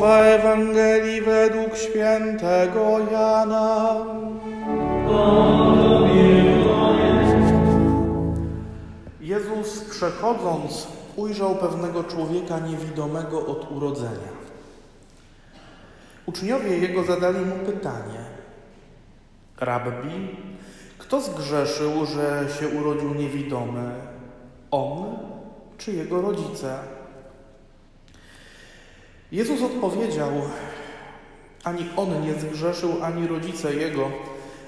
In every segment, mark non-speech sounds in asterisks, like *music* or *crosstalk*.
Słowa Ewangelii według świętego Jana. Jezus przechodząc ujrzał pewnego człowieka niewidomego od urodzenia. Uczniowie jego zadali mu pytanie: Rabbi, kto zgrzeszył, że się urodził niewidomy? On czy jego rodzice? Jezus odpowiedział: Ani on nie zgrzeszył, ani rodzice jego,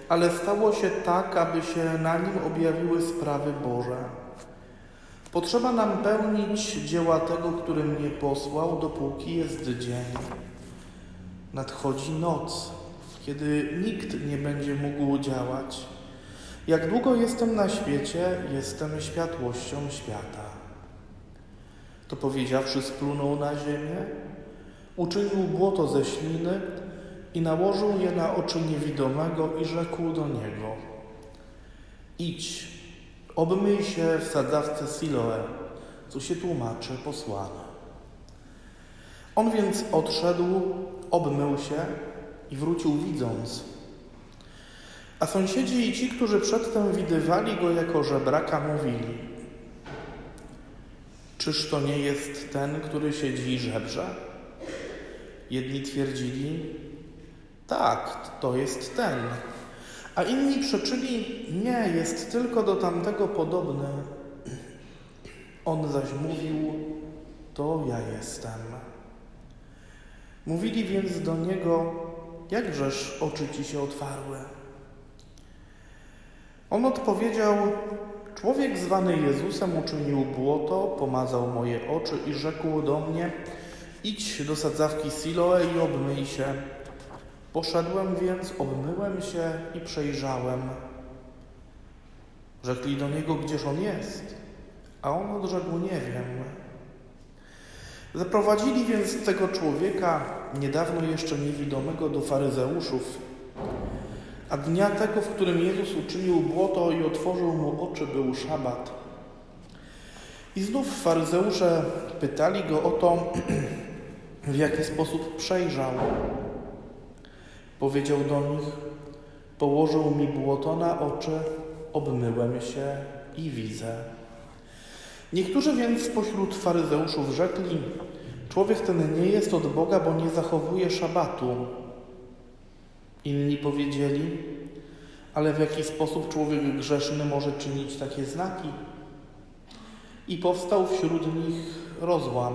ale stało się tak, aby się na nim objawiły sprawy Boże. Potrzeba nam pełnić dzieła tego, który mnie posłał, dopóki jest dzień. Nadchodzi noc, kiedy nikt nie będzie mógł działać. Jak długo jestem na świecie, jestem światłością świata. To powiedziawszy, splunął na ziemię, uczynił błoto ze śliny i nałożył je na oczy niewidomego i rzekł do niego: Idź, obmyj się w sadzawce Siloe, co się tłumaczy posłane. On więc odszedł, obmył się i wrócił widząc. A sąsiedzi i ci, którzy przedtem widywali go jako żebraka, mówili: Czyż to nie jest ten, który siedzi i żebrze? Jedni twierdzili: Tak, to jest ten. A inni przeczyli: Nie, jest tylko do tamtego podobny. On zaś mówił: To ja jestem. Mówili więc do niego: Jakżeż oczy ci się otwarły? On odpowiedział: Człowiek zwany Jezusem uczynił błoto, pomazał moje oczy i rzekł do mnie: Idź do sadzawki Siloe i obmyj się. Poszedłem więc, obmyłem się i przejrzałem. Rzekli do niego, gdzież on jest, a on odrzekł, nie wiem. Zaprowadzili więc tego człowieka, niedawno jeszcze niewidomego, do faryzeuszów. A dnia tego, w którym Jezus uczynił błoto i otworzył mu oczy, był szabat. I znów faryzeusze pytali go o to, *clears throat* w jaki sposób przejrzał. Powiedział do nich: Położył mi błoto na oczy, obmyłem się i widzę. Niektórzy więc spośród faryzeuszów rzekli: Człowiek ten nie jest od Boga, bo nie zachowuje szabatu. Inni powiedzieli: Ale w jaki sposób człowiek grzeszny może czynić takie znaki? I powstał wśród nich rozłam.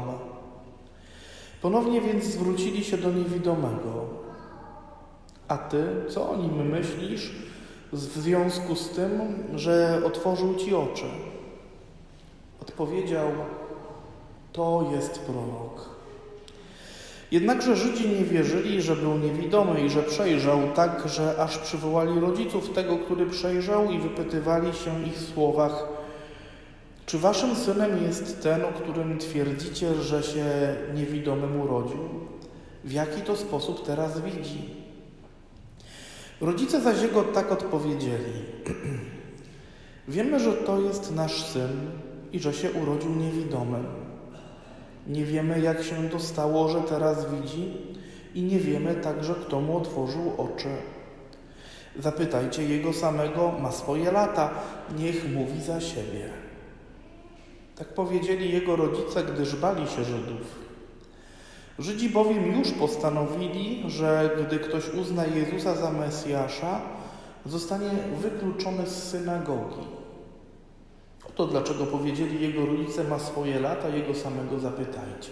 Ponownie więc zwrócili się do niewidomego. A ty, co o nim myślisz w związku z tym, że otworzył ci oczy? Odpowiedział: To jest prorok. Jednakże Żydzi nie wierzyli, że był niewidomy i że przejrzał, tak że aż przywołali rodziców tego, który przejrzał i wypytywali się ich w słowach: Czy waszym synem jest ten, o którym twierdzicie, że się niewidomym urodził? W jaki to sposób teraz widzi? Rodzice zaś jego tak odpowiedzieli: *clears throat* Wiemy, że to jest nasz syn i że się urodził niewidomym. Nie wiemy, jak się to stało, że teraz widzi, i nie wiemy także, kto mu otworzył oczy. Zapytajcie jego samego, ma swoje lata, niech mówi za siebie. Tak powiedzieli jego rodzice, gdyż bali się Żydów. Żydzi bowiem już postanowili, że gdy ktoś uzna Jezusa za Mesjasza, zostanie wykluczony z synagogi. Oto dlaczego powiedzieli jego rodzice ma swoje lata, jego samego zapytajcie.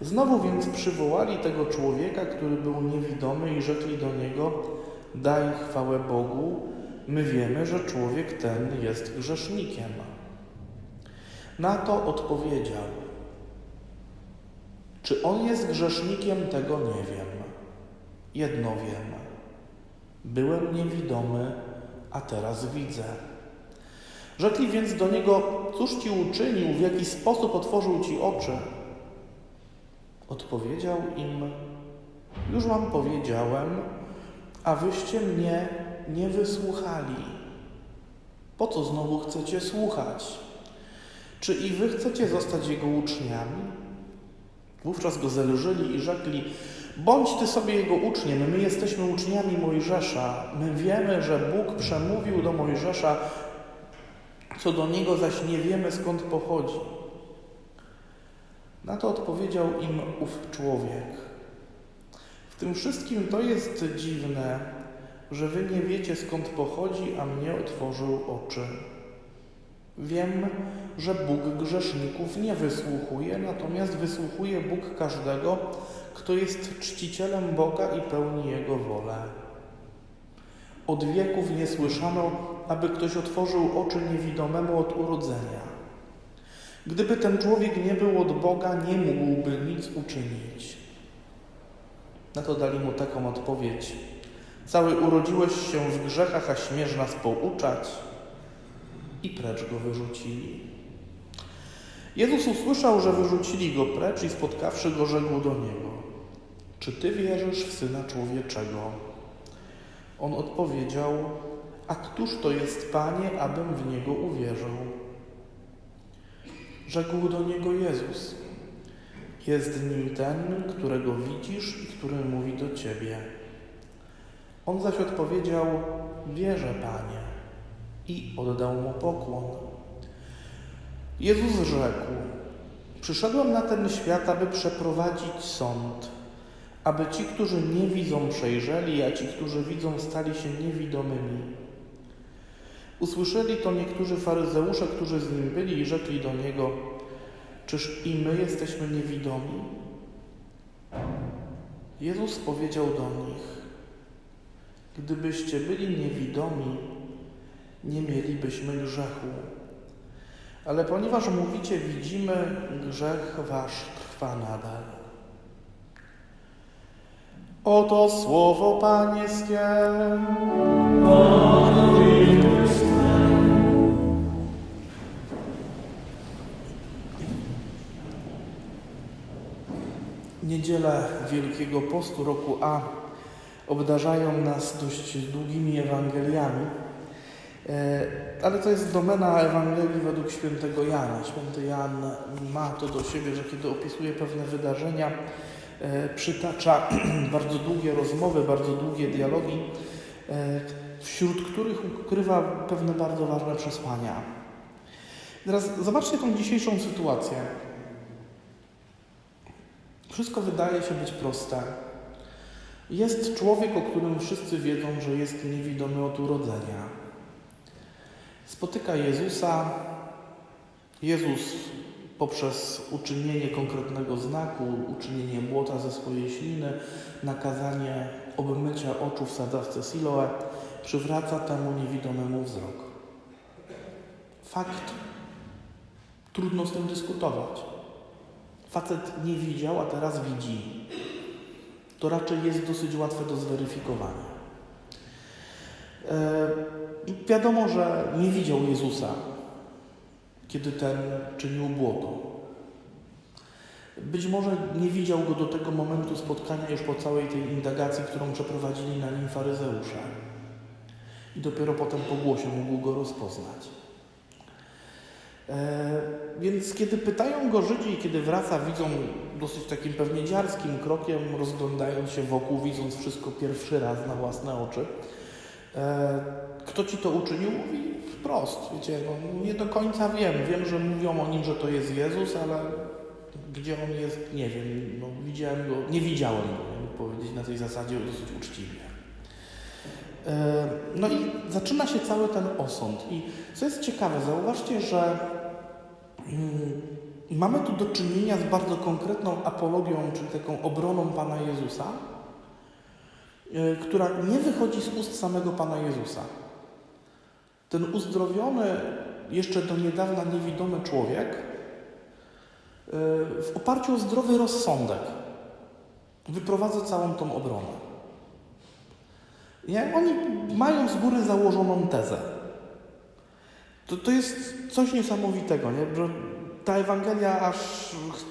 Znowu więc przywołali tego człowieka, który był niewidomy i rzekli do niego, daj chwałę Bogu, my wiemy, że człowiek ten jest grzesznikiem. Na to odpowiedział, czy on jest grzesznikiem, tego nie wiem. Jedno wiem. Byłem niewidomy, a teraz widzę. Rzekli więc do niego, cóż ci uczynił, w jaki sposób otworzył ci oczy? Odpowiedział im, już wam powiedziałem, a wyście mnie nie wysłuchali. Po co znowu chcecie słuchać? Czy i wy chcecie zostać jego uczniami? Wówczas go zelżyli i rzekli: Bądź ty sobie jego uczniem, my jesteśmy uczniami Mojżesza. My wiemy, że Bóg przemówił do Mojżesza, co do niego zaś nie wiemy skąd pochodzi. Na to odpowiedział im ów człowiek. W tym wszystkim to jest dziwne, że wy nie wiecie skąd pochodzi, a mnie otworzył oczy. Wiem, że Bóg grzeszników nie wysłuchuje, natomiast wysłuchuje Bóg każdego, kto jest czcicielem Boga i pełni Jego wolę. Od wieków nie słyszano, aby ktoś otworzył oczy niewidomemu od urodzenia. Gdyby ten człowiek nie był od Boga, nie mógłby nic uczynić. Na to dali mu taką odpowiedź. Cały urodziłeś się w grzechach, a śmiesz nas pouczać. I precz go wyrzucili. Jezus usłyszał, że wyrzucili go precz i spotkawszy go, rzekł do niego: Czy ty wierzysz w syna człowieczego? On odpowiedział: A któż to jest, panie, abym w niego uwierzył? Rzekł do niego Jezus: Jest nim ten, którego widzisz i który mówi do ciebie. On zaś odpowiedział: Wierzę, panie, i oddał mu pokłon. Jezus rzekł: Przyszedłem na ten świat, aby przeprowadzić sąd, aby ci, którzy nie widzą, przejrzeli, a ci, którzy widzą, stali się niewidomymi. Usłyszeli to niektórzy faryzeusze, którzy z nim byli i rzekli do niego: Czyż i my jesteśmy niewidomi? Jezus powiedział do nich: Gdybyście byli niewidomi, nie mielibyśmy grzechu. Ale ponieważ mówicie, widzimy, grzech wasz trwa nadal. Oto słowo Pańskie. Niedziele Wielkiego Postu roku A obdarzają nas dość długimi Ewangeliami, ale to jest domena Ewangelii według świętego Jana. Święty Jan ma to do siebie, że kiedy opisuje pewne wydarzenia, e, przytacza *clears throat* bardzo długie rozmowy, bardzo długie dialogi, e, wśród których ukrywa pewne bardzo ważne przesłania. Teraz zobaczcie tą dzisiejszą sytuację. Wszystko wydaje się być proste. Jest człowiek, o którym wszyscy wiedzą, że jest niewidomy od urodzenia. Spotyka Jezusa. Jezus poprzez uczynienie konkretnego znaku, uczynienie błota ze swojej śliny, nakazanie obmycia oczu w sadzawce Siloe, przywraca temu niewidomemu wzrok. Fakt. Trudno z tym dyskutować. Facet nie widział, a teraz widzi. To raczej jest dosyć łatwe do zweryfikowania. E, wiadomo, że nie widział Jezusa, kiedy ten czynił błoto. Być może nie widział go do tego momentu spotkania już po całej tej indagacji, którą przeprowadzili na nim faryzeusze. I dopiero potem po głosie mógł go rozpoznać. E, więc kiedy pytają go Żydzi i kiedy wraca, widzą dosyć takim pewnie dziarskim krokiem, rozglądając się wokół, widząc wszystko pierwszy raz na własne oczy, kto ci to uczynił? Mówi wprost, wiecie, no, nie do końca wiem. Wiem, że mówią o nim, że to jest Jezus, ale gdzie on jest, nie wiem. No, widziałem go, nie widziałem go, powiedzieć na tej zasadzie dosyć uczciwie. E, no i zaczyna się cały ten osąd. I co jest ciekawe, zauważcie, że mm, mamy tu do czynienia z bardzo konkretną apologią, czyli taką obroną Pana Jezusa, E, która nie wychodzi z ust samego Pana Jezusa. Ten uzdrowiony, jeszcze do niedawna niewidomy człowiek, e, w oparciu o zdrowy rozsądek, wyprowadza całą tą obronę. Nie? Oni mają z góry założoną tezę. To, to jest coś niesamowitego, nie? że ta Ewangelia aż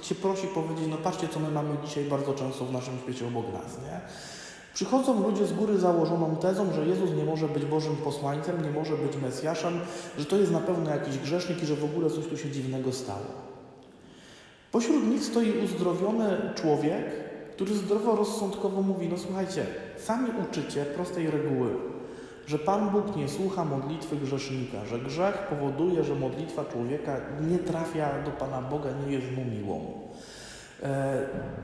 Cię prosi powiedzieć, no patrzcie, co my mamy dzisiaj bardzo często w naszym świecie obok nas. Nie? Przychodzą ludzie z góry założoną tezą, że Jezus nie może być Bożym posłańcem, nie może być Mesjaszem, że to jest na pewno jakiś grzesznik i że w ogóle coś tu się dziwnego stało. Pośród nich stoi uzdrowiony człowiek, który zdroworozsądkowo mówi: No słuchajcie, sami uczycie prostej reguły, że Pan Bóg nie słucha modlitwy grzesznika, że grzech powoduje, że modlitwa człowieka nie trafia do Pana Boga, nie jest mu miłą. E,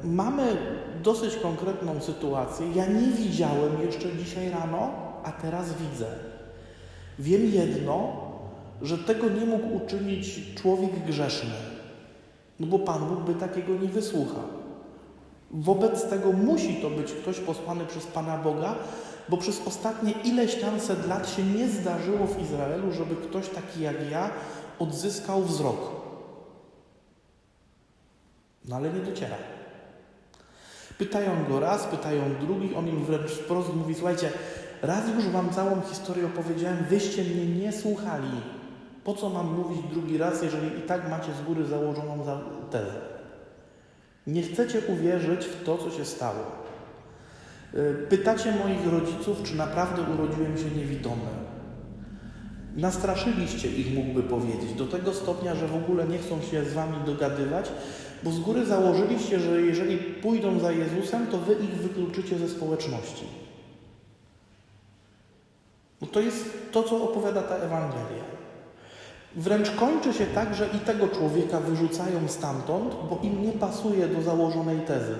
mamy dosyć konkretną sytuację. Ja nie widziałem jeszcze dzisiaj rano, a teraz widzę. Wiem jedno, że tego nie mógł uczynić człowiek grzeszny, no bo Pan Bóg by takiego nie wysłuchał. Wobec tego musi to być ktoś posłany przez Pana Boga, bo przez ostatnie ileś tam set lat się nie zdarzyło w Izraelu, żeby ktoś taki jak ja odzyskał wzrok. No ale nie dociera. Pytają go raz, pytają drugi, on im wręcz wprost mówi, słuchajcie, raz już wam całą historię opowiedziałem, wyście mnie nie słuchali. Po co mam mówić drugi raz, jeżeli i tak macie z góry założoną za tezę? Nie chcecie uwierzyć w to, co się stało. Y, Pytacie moich rodziców, czy naprawdę urodziłem się niewidomy. Nastraszyliście ich, mógłby powiedzieć, do tego stopnia, że w ogóle nie chcą się z wami dogadywać, bo z góry założyliście, że jeżeli pójdą za Jezusem, to wy ich wykluczycie ze społeczności. No to jest to, co opowiada ta Ewangelia. Wręcz kończy się tak, że i tego człowieka wyrzucają stamtąd, bo im nie pasuje do założonej tezy,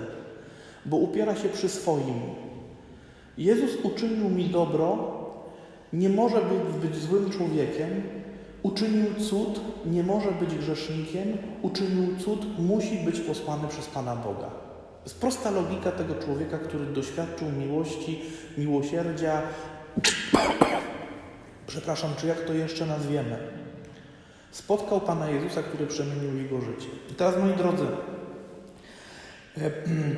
bo upiera się przy swoim. Jezus uczynił mi dobro, nie może być, być złym człowiekiem, uczynił cud, nie może być grzesznikiem, uczynił cud, musi być posłany przez Pana Boga. To jest prosta logika tego człowieka, który doświadczył miłości, miłosierdzia. Przepraszam, czy jak to jeszcze nazwiemy? Spotkał Pana Jezusa, który przemienił jego życie. I teraz, moi drodzy, e,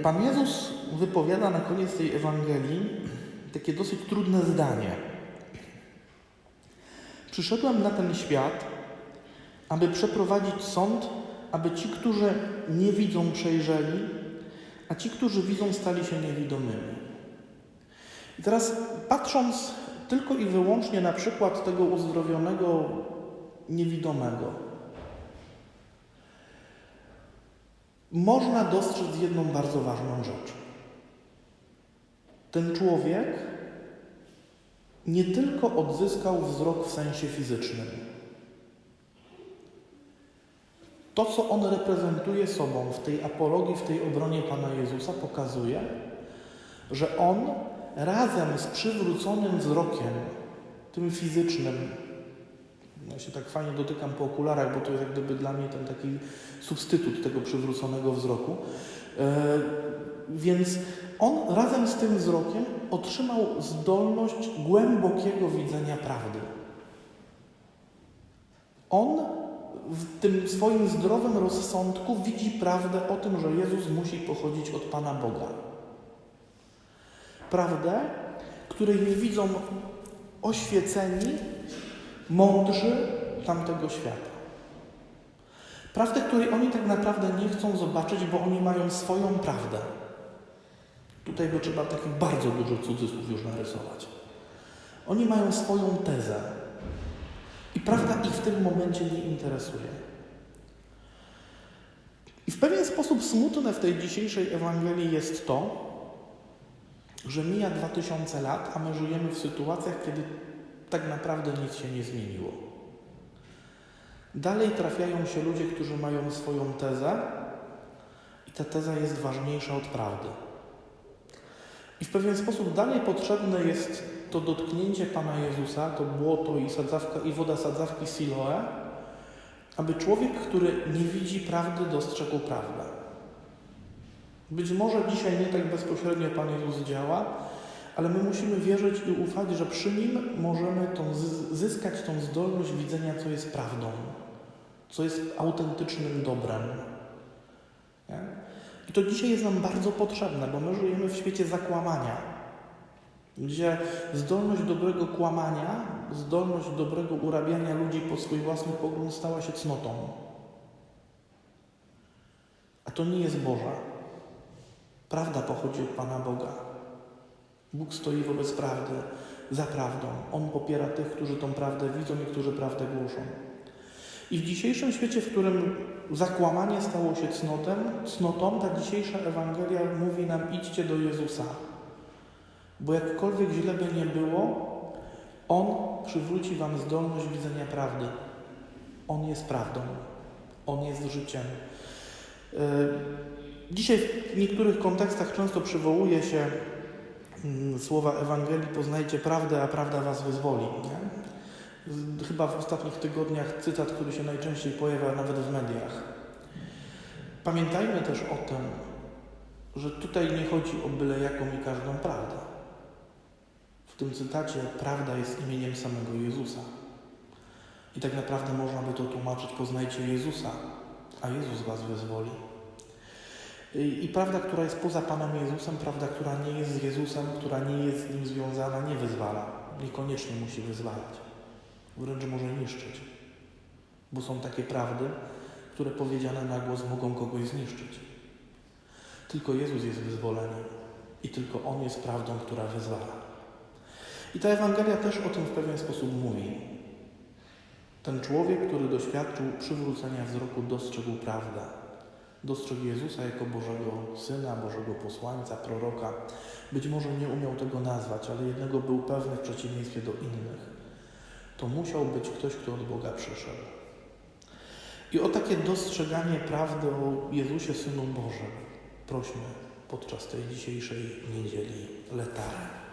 Pan Jezus wypowiada na koniec tej Ewangelii takie dosyć trudne zdanie. Przyszedłem na ten świat, aby przeprowadzić sąd, aby ci, którzy nie widzą, przejrzeli, a ci, którzy widzą, stali się niewidomymi. I teraz patrząc tylko i wyłącznie na przykład tego uzdrowionego niewidomego, można dostrzec jedną bardzo ważną rzecz. Ten człowiek nie tylko odzyskał wzrok w sensie fizycznym. To, co on reprezentuje sobą w tej apologii, w tej obronie Pana Jezusa, pokazuje, że on razem z przywróconym wzrokiem, tym fizycznym, ja się tak fajnie dotykam po okularach, bo to jest jak gdyby dla mnie ten taki substytut tego przywróconego wzroku. E, więc on razem z tym wzrokiem otrzymał zdolność głębokiego widzenia prawdy. On w tym swoim zdrowym rozsądku widzi prawdę o tym, że Jezus musi pochodzić od Pana Boga. Prawdę, której nie widzą oświeceni, mądrzy tamtego świata. Prawdę, której oni tak naprawdę nie chcą zobaczyć, bo oni mają swoją prawdę. Tutaj by trzeba takich bardzo dużo cudzysłów już narysować. Oni mają swoją tezę. I prawda ich w tym momencie nie interesuje. I w pewien sposób smutne w tej dzisiejszej Ewangelii jest to, że mija 2000 lat, a my żyjemy w sytuacjach, kiedy tak naprawdę nic się nie zmieniło. Dalej trafiają się ludzie, którzy mają swoją tezę, i ta teza jest ważniejsza od prawdy. I w pewien sposób dalej potrzebne jest to dotknięcie Pana Jezusa, to błoto i, sadzawka, i woda sadzawki Siloe, aby człowiek, który nie widzi prawdy, dostrzegł prawdę. Być może dzisiaj nie tak bezpośrednio Pan Jezus działa, ale my musimy wierzyć i ufać, że przy Nim możemy tą, zyskać tą zdolność widzenia, co jest prawdą, co jest autentycznym dobrem. Nie? I to dzisiaj jest nam bardzo potrzebne, bo my żyjemy w świecie zakłamania, gdzie zdolność dobrego kłamania, zdolność dobrego urabiania ludzi po swój własny pogląd stała się cnotą. A to nie jest Boża. Prawda pochodzi od Pana Boga. Bóg stoi wobec prawdy, za prawdą. On popiera tych, którzy tą prawdę widzą i którzy prawdę głoszą. I w dzisiejszym świecie, w którym zakłamanie stało się cnotem, cnotą, ta dzisiejsza Ewangelia mówi nam idźcie do Jezusa. Bo jakkolwiek źle by nie było, On przywróci wam zdolność widzenia prawdy. On jest prawdą. On jest życiem. Yy, Dzisiaj w niektórych kontekstach często przywołuje się słowa Ewangelii poznajcie prawdę, a prawda was wyzwoli. Nie? Chyba w ostatnich tygodniach cytat, który się najczęściej pojawia nawet w mediach. Pamiętajmy też o tym, że tutaj nie chodzi o byle jaką i każdą prawdę. W tym cytacie prawda jest imieniem samego Jezusa. I tak naprawdę można by to tłumaczyć poznajcie Jezusa, a Jezus was wyzwoli. I, prawda, która jest poza Panem Jezusem, prawda, która nie jest z Jezusem, która nie jest z Nim związana, nie wyzwala. Niekoniecznie musi wyzwalać. Wręcz może niszczyć. Bo są takie prawdy, które powiedziane na głos mogą kogoś zniszczyć. Tylko Jezus jest wyzwoleniem i tylko On jest prawdą, która wyzwala. I ta Ewangelia też o tym w pewien sposób mówi. Ten człowiek, który doświadczył przywrócenia wzroku, dostrzegł prawdę. Dostrzegł Jezusa jako Bożego Syna, Bożego Posłańca, proroka. Być może nie umiał tego nazwać, ale jednego był pewny w przeciwieństwie do innych. To musiał być ktoś, kto od Boga przyszedł. I o takie dostrzeganie prawdy o Jezusie, Synu Bożym, prośmy podczas tej dzisiejszej niedzieli letary.